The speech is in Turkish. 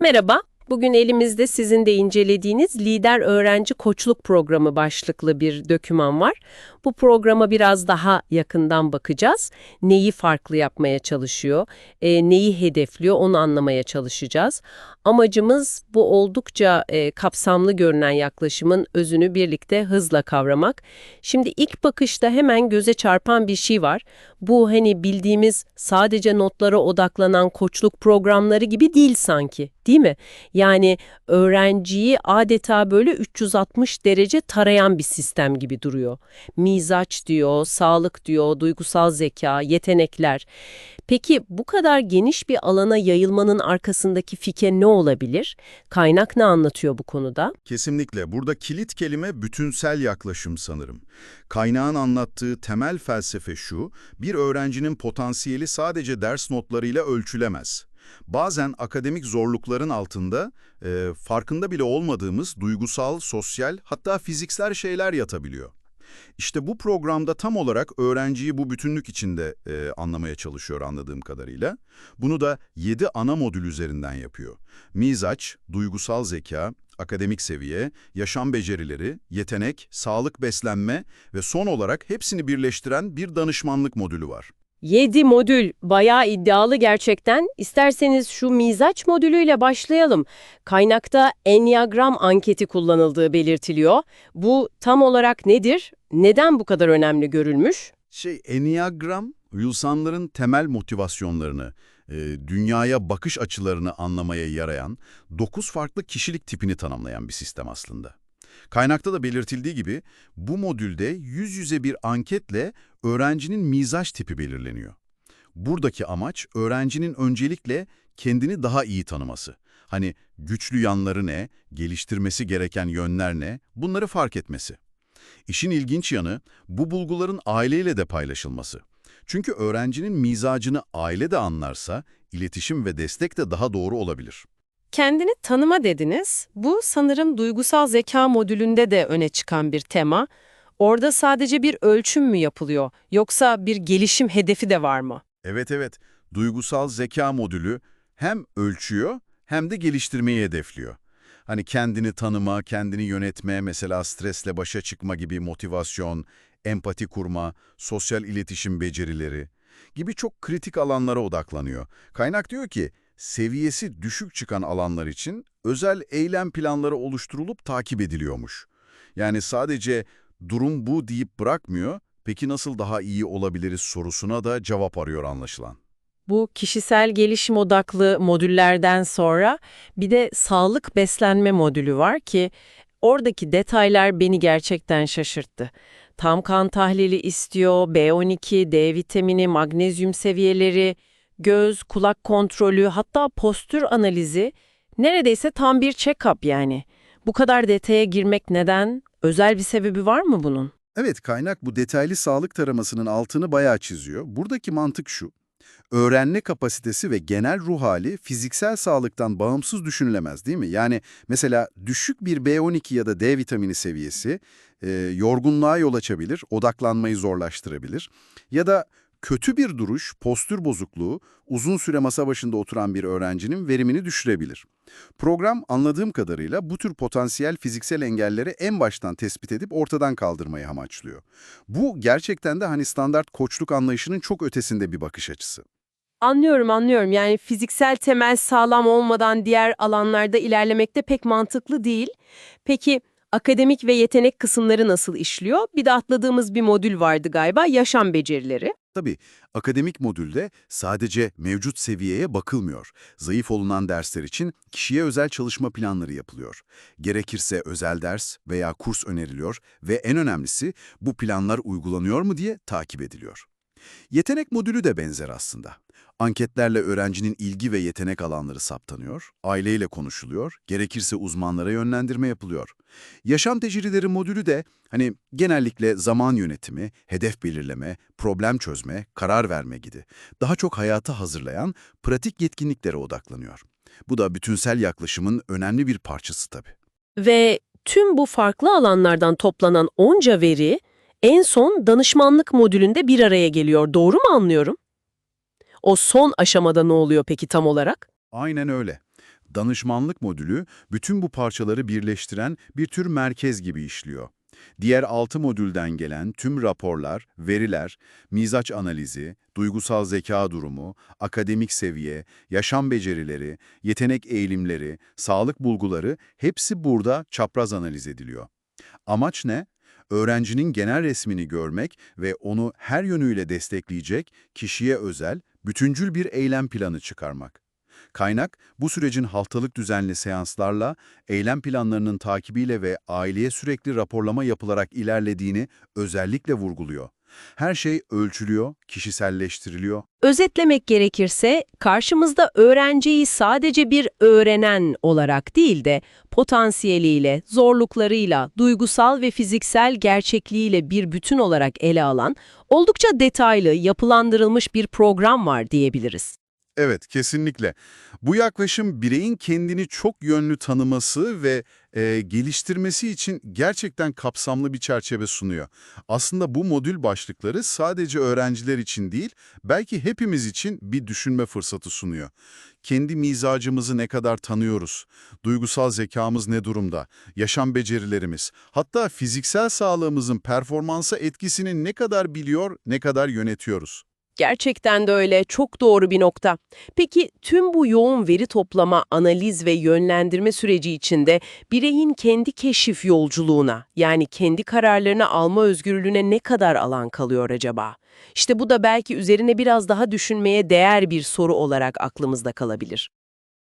Merhaba, bugün elimizde sizin de incelediğiniz Lider Öğrenci Koçluk Programı başlıklı bir döküman var. Bu programa biraz daha yakından bakacağız. Neyi farklı yapmaya çalışıyor, e, neyi hedefliyor onu anlamaya çalışacağız. Amacımız bu oldukça e, kapsamlı görünen yaklaşımın özünü birlikte hızla kavramak. Şimdi ilk bakışta hemen göze çarpan bir şey var. Bu hani bildiğimiz sadece notlara odaklanan koçluk programları gibi değil sanki, değil mi? Yani öğrenciyi adeta böyle 360 derece tarayan bir sistem gibi duruyor. Mizaç diyor, sağlık diyor, duygusal zeka, yetenekler. Peki bu kadar geniş bir alana yayılmanın arkasındaki fikir ne olabilir? Kaynak ne anlatıyor bu konuda? Kesinlikle. Burada kilit kelime bütünsel yaklaşım sanırım. Kaynağın anlattığı temel felsefe şu, bir öğrencinin potansiyeli sadece ders notlarıyla ölçülemez. Bazen akademik zorlukların altında e, farkında bile olmadığımız duygusal, sosyal hatta fiziksel şeyler yatabiliyor. İşte bu programda tam olarak öğrenciyi bu bütünlük içinde e, anlamaya çalışıyor anladığım kadarıyla. Bunu da 7 ana modül üzerinden yapıyor. Mizaç, duygusal zeka, akademik seviye, yaşam becerileri, yetenek, sağlık beslenme ve son olarak hepsini birleştiren bir danışmanlık modülü var. 7 modül bayağı iddialı gerçekten. İsterseniz şu mizaç modülüyle başlayalım. Kaynakta Enneagram anketi kullanıldığı belirtiliyor. Bu tam olarak nedir? Neden bu kadar önemli görülmüş? Şey, Enneagram, insanların temel motivasyonlarını, e, dünyaya bakış açılarını anlamaya yarayan, 9 farklı kişilik tipini tanımlayan bir sistem aslında. Kaynakta da belirtildiği gibi bu modülde yüz yüze bir anketle öğrencinin mizaç tipi belirleniyor. Buradaki amaç öğrencinin öncelikle kendini daha iyi tanıması. Hani güçlü yanları ne, geliştirmesi gereken yönler ne, bunları fark etmesi. İşin ilginç yanı bu bulguların aileyle de paylaşılması. Çünkü öğrencinin mizacını aile de anlarsa iletişim ve destek de daha doğru olabilir. Kendini tanıma dediniz. Bu sanırım duygusal zeka modülünde de öne çıkan bir tema. Orada sadece bir ölçüm mü yapılıyor yoksa bir gelişim hedefi de var mı? Evet evet, duygusal zeka modülü hem ölçüyor hem de geliştirmeyi hedefliyor. Hani kendini tanıma, kendini yönetme, mesela stresle başa çıkma gibi motivasyon, empati kurma, sosyal iletişim becerileri gibi çok kritik alanlara odaklanıyor. Kaynak diyor ki, seviyesi düşük çıkan alanlar için özel eylem planları oluşturulup takip ediliyormuş. Yani sadece durum bu deyip bırakmıyor, peki nasıl daha iyi olabiliriz sorusuna da cevap arıyor anlaşılan. Bu kişisel gelişim odaklı modüllerden sonra bir de sağlık beslenme modülü var ki oradaki detaylar beni gerçekten şaşırttı. Tam kan tahlili istiyor, B12, D vitamini, magnezyum seviyeleri, göz, kulak kontrolü, hatta postür analizi neredeyse tam bir check-up yani. Bu kadar detaya girmek neden? Özel bir sebebi var mı bunun? Evet, kaynak bu detaylı sağlık taramasının altını bayağı çiziyor. Buradaki mantık şu. Öğrenme kapasitesi ve genel ruh hali fiziksel sağlıktan bağımsız düşünülemez değil mi? Yani mesela düşük bir B12 ya da D vitamini seviyesi e, yorgunluğa yol açabilir, odaklanmayı zorlaştırabilir. Ya da kötü bir duruş, postür bozukluğu uzun süre masa başında oturan bir öğrencinin verimini düşürebilir. Program anladığım kadarıyla bu tür potansiyel fiziksel engelleri en baştan tespit edip ortadan kaldırmayı amaçlıyor. Bu gerçekten de hani standart koçluk anlayışının çok ötesinde bir bakış açısı. Anlıyorum anlıyorum yani fiziksel temel sağlam olmadan diğer alanlarda ilerlemek de pek mantıklı değil. Peki akademik ve yetenek kısımları nasıl işliyor? Bir de atladığımız bir modül vardı galiba yaşam becerileri. Tabii akademik modülde sadece mevcut seviyeye bakılmıyor. Zayıf olunan dersler için kişiye özel çalışma planları yapılıyor. Gerekirse özel ders veya kurs öneriliyor ve en önemlisi bu planlar uygulanıyor mu diye takip ediliyor. Yetenek modülü de benzer aslında. Anketlerle öğrencinin ilgi ve yetenek alanları saptanıyor, aileyle konuşuluyor, gerekirse uzmanlara yönlendirme yapılıyor. Yaşam tecrübeleri modülü de hani genellikle zaman yönetimi, hedef belirleme, problem çözme, karar verme gibi daha çok hayata hazırlayan pratik yetkinliklere odaklanıyor. Bu da bütünsel yaklaşımın önemli bir parçası tabii. Ve tüm bu farklı alanlardan toplanan onca veri en son danışmanlık modülünde bir araya geliyor. Doğru mu anlıyorum? O son aşamada ne oluyor peki tam olarak? Aynen öyle. Danışmanlık modülü bütün bu parçaları birleştiren bir tür merkez gibi işliyor. Diğer altı modülden gelen tüm raporlar, veriler, mizaç analizi, duygusal zeka durumu, akademik seviye, yaşam becerileri, yetenek eğilimleri, sağlık bulguları hepsi burada çapraz analiz ediliyor. Amaç ne? Öğrencinin genel resmini görmek ve onu her yönüyle destekleyecek, kişiye özel, bütüncül bir eylem planı çıkarmak. Kaynak, bu sürecin haftalık düzenli seanslarla, eylem planlarının takibiyle ve aileye sürekli raporlama yapılarak ilerlediğini özellikle vurguluyor. Her şey ölçülüyor, kişiselleştiriliyor, Özetlemek gerekirse karşımızda öğrenciyi sadece bir öğrenen olarak değil de potansiyeliyle, zorluklarıyla, duygusal ve fiziksel gerçekliğiyle bir bütün olarak ele alan oldukça detaylı, yapılandırılmış bir program var diyebiliriz. Evet, kesinlikle. Bu yaklaşım bireyin kendini çok yönlü tanıması ve e, geliştirmesi için gerçekten kapsamlı bir çerçeve sunuyor. Aslında bu modül başlıkları sadece öğrenciler için değil, belki hepimiz için bir düşünme fırsatı sunuyor. Kendi mizacımızı ne kadar tanıyoruz? Duygusal zekamız ne durumda? Yaşam becerilerimiz, hatta fiziksel sağlığımızın performansa etkisini ne kadar biliyor, ne kadar yönetiyoruz? Gerçekten de öyle, çok doğru bir nokta. Peki tüm bu yoğun veri toplama, analiz ve yönlendirme süreci içinde bireyin kendi keşif yolculuğuna, yani kendi kararlarını alma özgürlüğüne ne kadar alan kalıyor acaba? İşte bu da belki üzerine biraz daha düşünmeye değer bir soru olarak aklımızda kalabilir.